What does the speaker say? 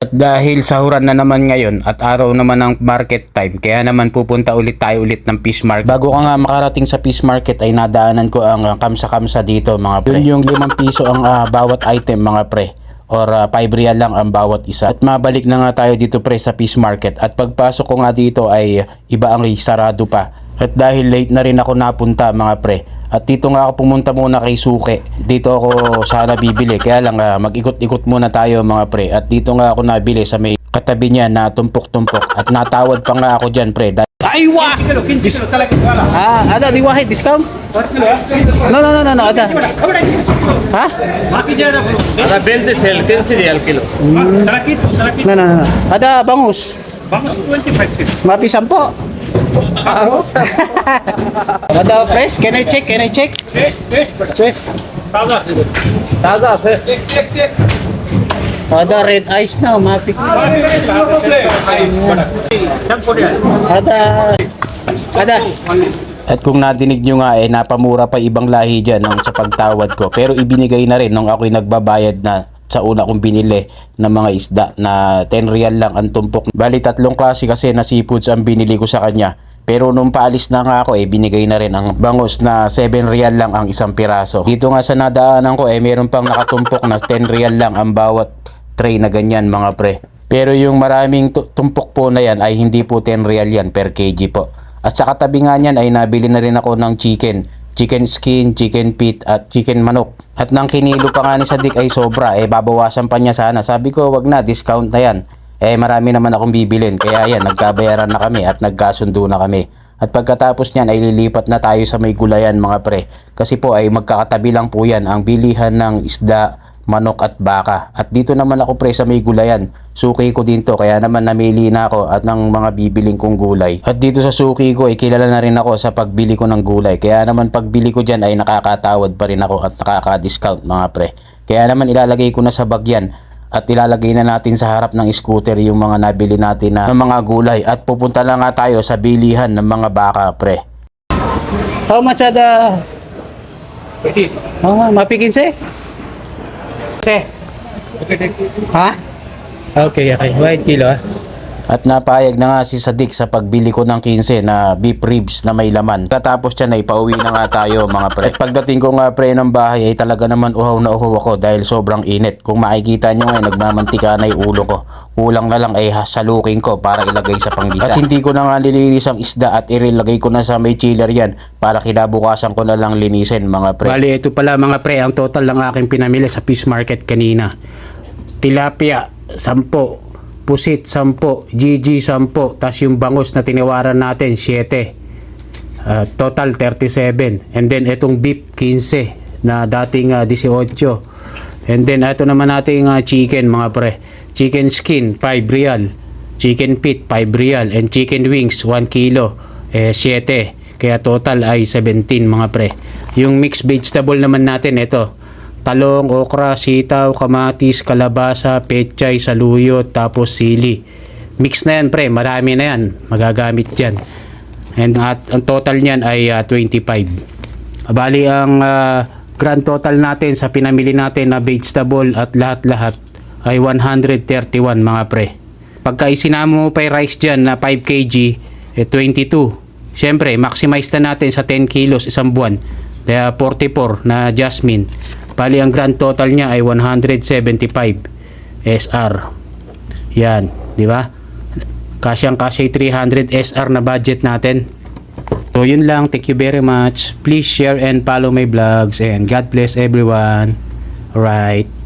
At dahil sahuran na naman ngayon at araw naman ng market time, kaya naman pupunta ulit tayo ulit ng fish market. Bago ka nga makarating sa fish market ay nadaanan ko ang uh, kamsa-kamsa dito mga pre. Yun yung limang piso ang uh, bawat item mga pre or uh, 5 real lang ang bawat isa. At mabalik na nga tayo dito pre sa fish market at pagpasok ko nga dito ay iba ang sarado pa. At dahil late na rin ako napunta mga pre. At dito nga ako pumunta muna kay Suke. Dito ako sana bibili. Kaya lang ah, mag-ikot-ikot muna tayo mga pre. At dito nga ako nabili sa may katabi niya na tumpok-tumpok. At natawad pa nga ako dyan pre. Dahil Aywa! Ah, ada di wahid discount? No, no, no, no, no, ada. Ha? Ada 20 sel, 15 real kilo. No, no, no. no. Ada bangus. Vamos 25 Mapi sampo. Madam Fresh, can I check? Can I check? Check, check. Check. Taza. Taza, sir. Check, check, check. Ada red eyes na, umapik ah, na. Ada, ada. At kung nadinig nyo nga eh, napamura pa ibang lahi dyan nung sa pagtawad ko. Pero ibinigay na rin nung ako'y nagbabayad na sa una kong binili ng mga isda na 10 real lang ang tumpok. Bali tatlong klase kasi na seafoods ang binili ko sa kanya pero nung paalis na nga ako eh binigay na rin ang bangus na 7 real lang ang isang piraso. Dito nga sa nadaanan ko eh meron pang nakatumpok na 10 real lang ang bawat tray na ganyan mga pre. Pero yung maraming tu- tumpok po na yan ay hindi po 10 real yan per kg po. At sa katabi nga niyan ay nabili na rin ako ng chicken. Chicken skin, chicken feet at chicken manok. At nang kinilo pa nga ni Sadik ay sobra, eh babawasan pa niya sana. Sabi ko wag na, discount na yan. Eh marami naman akong bibilin. Kaya yan, nagkabayaran na kami at nagkasundo na kami. At pagkatapos niyan ay lilipat na tayo sa may gulayan mga pre. Kasi po ay magkakatabi lang po yan ang bilihan ng isda, manok at baka. At dito naman ako pre sa may gulayan. Suki ko din to kaya naman namili na ako at ng mga bibiling kong gulay. At dito sa suki ko ay kilala na rin ako sa pagbili ko ng gulay. Kaya naman pagbili ko dyan ay nakakatawad pa rin ako at nakaka-discount mga pre. Kaya naman ilalagay ko na sa bagyan at ilalagay na natin sa harap ng scooter yung mga nabili natin na, na mga gulay at pupunta na nga tayo sa bilihan ng mga baka pre. How much ada? Oh, mapi 15? Okay. Ha? Okay, okay. White kilo ah. At napayag na nga si Sadik sa pagbili ko ng 15 na beef ribs na may laman. Katapos siya na ipauwi na nga tayo mga pre. At pagdating ko nga pre ng bahay ay talaga naman uhaw na uhaw ako dahil sobrang init. Kung makikita nyo nga nagmamantika na yung ulo ko. Kulang na lang ay salukin ko para ilagay sa panggisa. At hindi ko na nga nilinis ang isda at irilagay ko na sa may chiller yan para kinabukasan ko na lang linisin mga pre. Bali, ito pala mga pre, ang total ng aking pinamili sa fish market kanina. Tilapia, 10. Pusit, 10. GG, 10. Tapos yung bangus na tinawaran natin, 7. Uh, total 37. And then itong beef 15 na dating uh, 18. And then ito naman nating uh, chicken mga pre. Chicken skin 5 real. Chicken feet 5 real and chicken wings 1 kilo eh 7. Kaya total ay 17 mga pre. Yung mixed vegetable naman natin ito. Talong, okra, sitaw, kamatis, kalabasa, pechay, saluyot, tapos sili. Mix na yan pre, marami na yan. Magagamit yan. And at ang total niyan ay ah, 25. Bali ang ah, grand total natin sa pinamili natin na vegetable at lahat-lahat ay 131 mga pre. Pagka isinama mo pa rice dyan na 5 kg, eh 22. Siyempre, maximize na natin sa 10 kilos isang buwan. Kaya 44 na jasmine. Bali ang grand total niya ay 175 SR. Yan, di ba? Kasyang kasya 300 SR na budget natin. So yun lang, thank you very much. Please share and follow my vlogs and God bless everyone. Alright.